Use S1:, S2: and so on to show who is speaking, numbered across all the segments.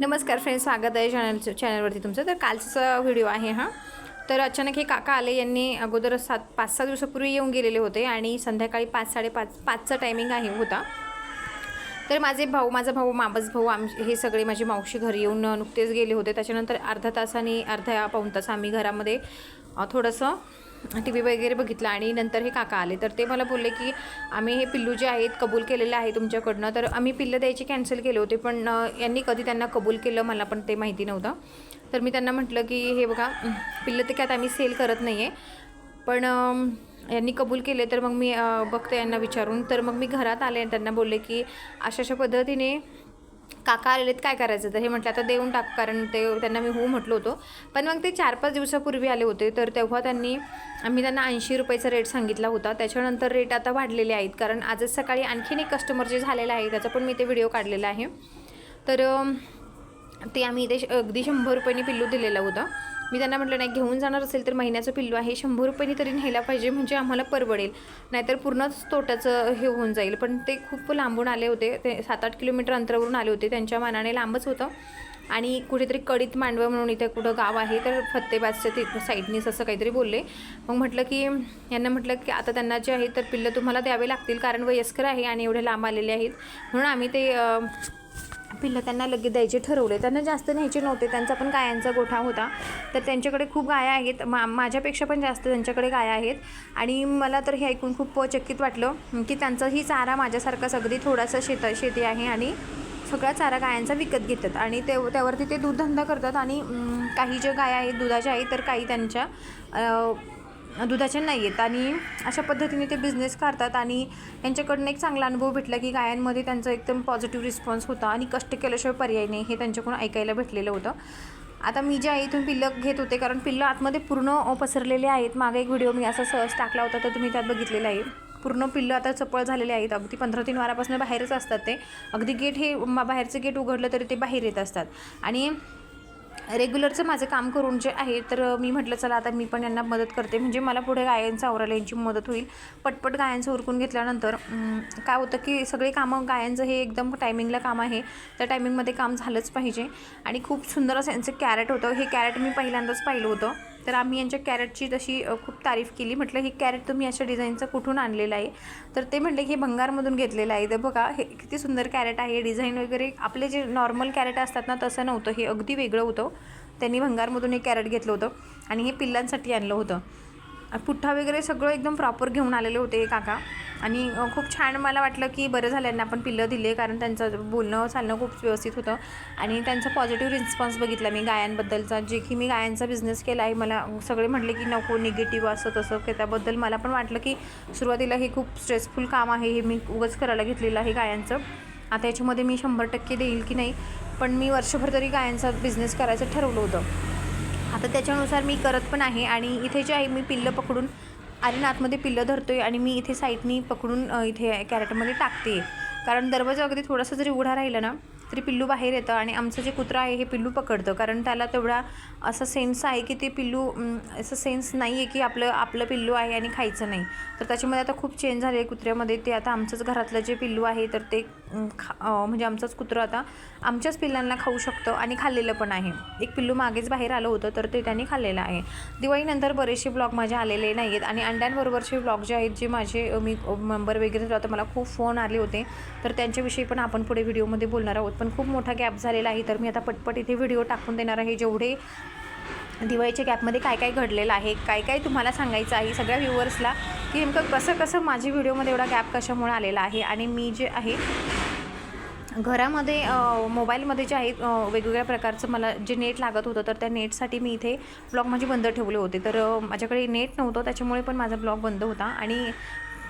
S1: नमस्कार फ्रेंड्स स्वागत आहे चॅनल चॅनलवरती तुमचं. तर कालचा व्हिडिओ आहे हा. तर अचानक हे काका आले यांनी अगोदर सात पाच सहा दिवसापूर्वी येऊन गेलेले होते आणि संध्याकाळी पाच साडेपाच पाचचा टायमिंग आहे होता. तर माझे भाऊ माझा भाऊ माबस भाऊ आम हे सगळे माझी मावशी घरी येऊन नुकतेच गेले होते. त्याच्यानंतर अर्धा तासाने अर्ध्या पाऊण तास आम्ही घरामध्ये थोडंसं टी व्ही वगैरे बघितलं आणि नंतर हे काका आले. तर ते मला बोलले की आम्ही हे पिल्लू जे आहेत कबूल केलेलं आहे तुमच्याकडनं. तर आम्ही पिल्लं द्यायचे कॅन्सल केले होते पण यांनी कधी त्यांना कबूल केलं मला पण ते माहिती नव्हतं. तर मी त्यांना म्हटलं की हे बघा पिल्लं ते काय आता आम्ही सेल करत नाही आहे पण यांनी कबूल केले तर मग मी बघते यांना विचारून. तर मग मी घरात आले आणि त्यांना बोलले की अशा अशा पद्धतीने काका आलेलेत काय करायचं? तर हे म्हटलं आता देऊन टाक कारण ते त्यांना मी हो म्हटलं होतो. पण मग ते चार पाच दिवसापूर्वी आले होते तर तेव्हा त्यांनी आम्ही त्यांना ऐंशी रुपयाचा रेट सांगितला होता. त्याच्यानंतर रेट आता वाढलेले आहेत कारण आजच सकाळी आणखीन एक कस्टमर जे झालेला आहे त्याचा पण मी ते व्हिडिओ काढलेला आहे. तर ते आम्ही इथे श- अगदी शंभर रुपयांनी पिल्लू दिलेलं होतं. मी त्यांना म्हटलं नाही घेऊन जाणार असेल तर महिन्याचं पिल्लू आहे शंभर रुपयांनी तरी न्यायला पाहिजे म्हणजे आम्हाला परवडेल. नाहीतर पूर्णच तोट्याचं हे होऊन जाईल. पण ते खूप लांबून आले होते ते सात आठ किलोमीटर अंतरावरून आले होते त्यांच्या मानाने लांबच होतं. आणि कुठेतरी कडीत मांडवं म्हणून इथे कुठं गाव आहे तर फत्तेबाजच्या तिथं साईडनीच असं काहीतरी बोलले. मग म्हटलं की यांना म्हटलं की आता त्यांना जे आहे तर पिल्लं तुम्हाला द्यावे लागतील कारण वयस्कर आहे आणि एवढे लांब आलेले आहेत. म्हणून आम्ही ते पिल्लं त्यांना लगेच द्यायचे ठरवले. त्यांना जास्त न्यायचे नव्हते. त्यांचा पण गायांचा गोठा होता. तर त्यांच्याकडे खूप गाया आहेत. मा माझ्यापेक्षा पण जास्त त्यांच्याकडे गाया आहेत. आणि मला तर हे ऐकून खूप चकित वाटलं की त्यांचाही चारा माझ्यासारखाच अगदी थोडासा शेत शेती आहे आणि सगळा चारा गायांचा विकत घेतात. आणि ते त्यावरती ते दूधधंदा करतात. आणि काही ज्या गाया आहेत दुधाच्या आहेत तर काही त्यांच्या दुधाचे नाही आहेत. आणि अशा पद्धतीने ते बिझनेस करतात आणि यांच्याकडनं एक चांगला अनुभव भेटला की गायांमध्ये त्यांचा एकदम पॉझिटिव्ह रिस्पॉन्स होता आणि कष्ट केल्याशिवाय पर्याय नाही हे त्यांच्याकडून ऐकायला भेटलेलं होतं. आता मी जे इथून पिल्लं घेत होते कारण पिल्लं आतमध्ये पूर्ण पसरलेले आहेत. मागे एक व्हिडिओ मी असा सहज टाकला होता तर तुम्ही त्यात बघितलेला आहे. पूर्ण पिल्लं आता चपळ झालेले आहेत. अगदी पंधरा तीन वारापासून बाहेरच असतात ते. अगदी गेट हे बाहेरचं गेट उघडलं तरी ते बाहेर येत असतात. आणि रेग्युलरचं माझं काम करून जे आहे तर मी म्हटलं चला आता मी पण यांना मदत करते. म्हणजे मला पुढे गायांचं आवरायला यांची मदत होईल. पटपट गायांचं उरकून घेतल्यानंतर काय होतं की सगळे कामं गायांचं हे एकदम टायमिंगला काम आहे. त्या टायमिंगमध्ये काम झालंच पाहिजे. आणि खूप सुंदर असं यांचं कॅरेट होतं. हे कॅरेट मी पहिल्यांदाच पाहिलं होतं. तर आम्ही यांच्या कॅरेटची तशी खूप तारीफ केली. म्हटलं हे कॅरेट तुम्ही अशा डिझाईनचं कुठून आणलेलं आहे? तर ते म्हटले की हे भंगारमधून घेतलेलं आहे. तर बघा हे किती सुंदर कॅरेट आहे. डिझाईन वगैरे आपले जे नॉर्मल कॅरेट असतात ना तसं नव्हतं. हे अगदी वेगळं होतं. त्यांनी भंगारमधून हे कॅरेट घेतलं होतं आणि हे पिल्लांसाठी आणलं होतं. पुठ्ठा वगैरे सगळं एकदम प्रॉपर घेऊन आलेले होते हे काका. आणि खूप छान मला वाटलं की बरं झालं यांना आपण पिल्लं दिले कारण त्यांचं बोलणं चालणं खूप व्यवस्थित होतं. आणि त्यांचा पॉझिटिव्ह रिस्पॉन्स बघितला मी गायांबद्दलचा. जे की मी गायांचा बिझनेस केला आहे मला सगळे म्हटले की नको निगेटिव्ह असं तसं की त्याबद्दल मला पण वाटलं की सुरुवातीला हे खूप स्ट्रेसफुल काम आहे हे मी उगच करायला घेतलेलं आहे गायांचं. आता याच्यामध्ये मी शंभर टक्के देईल की नाही पण मी वर्षभर तरी गायांचा बिझनेस करायचं ठरवलं होतं. आता त्याच्यानुसार मी करत पण आहे आणि इथे जे आहे मी पिल्लं पकडून आरीन आतमध्ये पिल्लं धरतो आहे आणि मी इथे साईडनी पकडून इथे कॅरेटमध्ये टाकते कारण दरवाजा अगदी थोडासा जरी उघडा राहिला ना तरी पिल्लू बाहेर येतं आणि आमचं जे कुत्रा आहे हे पिल्लू पकडतं. कारण त्याला तेवढा असा सेन्स आहे की ते पिल्लू असं सेन्स नाही आहे की आपलं आपलं पिल्लू आहे आणि खायचं नाही. तर त्याच्यामध्ये आता खूप चेंज झाले आहे कुत्र्यामध्ये. ते आता आमचंच घरातलं जे पिल्लू आहे तर ते खा म्हणजे आमचंच कुत्रं आता आमच्याच पिल्लांना खाऊ शकतं आणि खाल्लेलं पण आहे. एक पिल्लू मागेच बाहेर आलं होतं तर ते त्यांनी खाल्लेलं आहे. दिवाळीनंतर बरेचसे ब्लॉग माझे आलेले नाही आहेत आणि अंड्यांबरोबरचे ब्लॉग जे आहेत जे माझे मी मेंबर वगैरे होते मला खूप फोन आले होते. तर त्यांच्याविषयी पण आपण पुढे व्हिडिओमध्ये बोलणार आहोत. पण खूप मोठा गॅप झालेला आहे. तर मी आता पटपट इथे व्हिडिओ टाकून देणार आहे जेवढे दिवाळीच्या गॅपमध्ये काय काय घडलेलं आहे काय काय तुम्हाला सांगायचं आहे सगळ्या व्ह्युअर्सला की नेमकं कसं कसं माझी व्हिडिओमध्ये एवढा गॅप कशामुळे आलेला आहे आणि मी जे आहे घरामध्ये मोबाईलमध्ये जे आहे वेगवेगळ्या प्रकारचं मला जे नेट लागत होतं तर त्या नेटसाठी मी इथे ब्लॉग माझे बंद ठेवले होते. तर माझ्याकडे नेट नव्हतं त्याच्यामुळे पण माझा ब्लॉग बंद होता आणि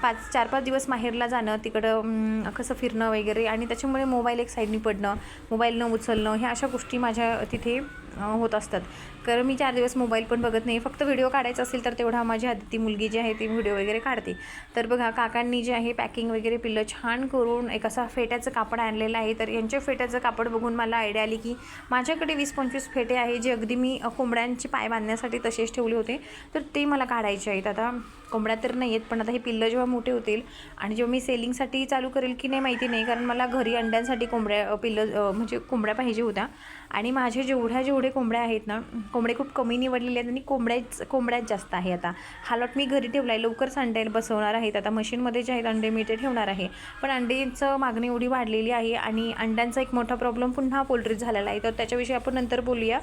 S1: पाच चार पाच दिवस माहेरला जाणं तिकडं कसं फिरणं वगैरे आणि त्याच्यामुळे मोबाईल एक साईडनी पडणं मोबाईल न उचलणं ह्या अशा गोष्टी माझ्या तिथे होत असतात. कारण मी चार दिवस मोबाईल पण बघत नाही. फक्त व्हिडिओ काढायचा असेल तर तेवढा माझी आदिती मुलगी जी आहे ती व्हिडिओ वगैरे काढते. तर बघा काकांनी जे आहे पॅकिंग वगैरे पिल्लं छान करून एक असा फेट्याचं कापड आणलेलं आहे. तर यांच्या फेट्याचं कापड बघून मला आयडिया आली की माझ्याकडे वीस पंचवीस फेटे आहे जे अगदी मी कोंबड्यांचे पाय बांधण्यासाठी तसेच ठेवले होते. तर ते मला काढायचे आहेत. आता कोंबड्या तर नाही आहेत पण आता हे पिल्लं जेव्हा मोठे होतील आणि जेव्हा मी सेलिंगसाठी चालू करेल की नाही माहिती नाही कारण मला घरी अंड्यांसाठी कोंबड्या पिल्लं म्हणजे कोंबड्या पाहिजे होत्या. आणि माझे जेवढ्या जेवढे कोंबड्या आहेत ना कोंबडे खूप कमी निवडलेले आहेत आणि कोंबड्याच कोंबड्याच जास्त आहे आता. हा लॉट मी घरी ठेवला आहे लवकरच अंडे बसवणार आहेत. आता मशीनमध्ये जे आहेत अंडे मी ते ठेवणार आहे. पण अंडेचं मागणी एवढी वाढलेली आहे आणि अंड्यांचा एक मोठा प्रॉब्लेम पुन्हा पोल्ट्रीत झालेला आहे. तर त्याच्याविषयी आपण नंतर बोलूया.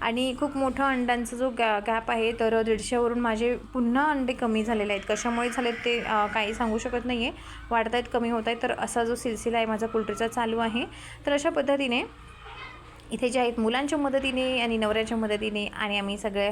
S1: आणि खूप मोठा अंड्यांचा जो गॅ गॅप आहे तर दीडशेवरून माझे पुन्हा अंडे कमी झालेले आहेत. कशामुळे झालेत ते काही सांगू शकत नाही आहे वाढत आहेत कमी होत आहेत तर असा जो सिलसिला आहे माझा पोल्ट्रीचा चालू आहे. तर अशा पद्धतीने इथे जे आहेत मुलांच्या मदतीने आणि नवऱ्याच्या मदतीने आणि आम्ही सगळे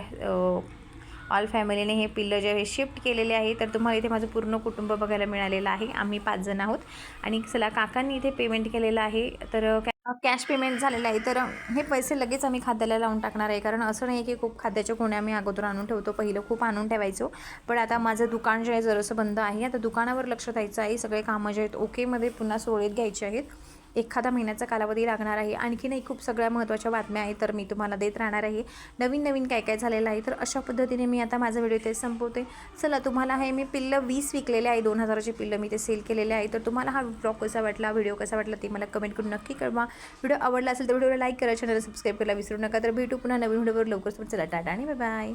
S1: ऑल फॅमिलीने हे पिल्लं जे आहे शिफ्ट केलेले आहे तर तुम्हाला इथे माझं पूर्ण कुटुंब बघायला मिळालेलं आहे. आम्ही पाच जण आहोत. आणि चला काकांनी इथे पेमेंट केलेलं आहे. तर कॅश पेमेंट झालेलं आहे. तर हे पैसे लगेच आम्ही खाद्याला लावून टाकणार आहे. कारण असं नाही की खूप खाद्याच्या कोण्या आम्ही अगोदर आणून ठेवतो. पहिलं खूप आणून ठेवायचो. पण आता माझं दुकान जे आहे जरासं बंद आहे. आता दुकानावर लक्ष द्यायचं आहे. सगळे कामं जे आहेत ओकेमध्ये पुन्हा सोळीत घ्यायचे आहेत. एखादा महिन्याचा कालावधी लागणार आहे. आणखीनही खूप सगळ्या महत्त्वाच्या बातम्या आहेत तर मी तुम्हाला देत राहणार आहे. नवीन नवीन काय काय झालेलं आहे तर अशा पद्धतीने मी आता माझा व्हिडिओ ते संपवते. चला तुम्हाला हे मी पिल्लं वीस विकलेले आहे दोन हजाराचे पिल्लं मी ते सेल केलेले आहे. तर तुम्हाला हा ब्लॉग कसा वाटला व्हिडिओ कसा वाटला ते मला कमेंट करून नक्की कळवा. व्हिडिओ आवडला असेल तर व्हिडिओला लाईक करा चॅनल सबस्क्राईब करायला विसरू नका. तर भेटू पुन्हा नवीन व्हिडिओवर लवकर चला टाटा आणि बाय बाय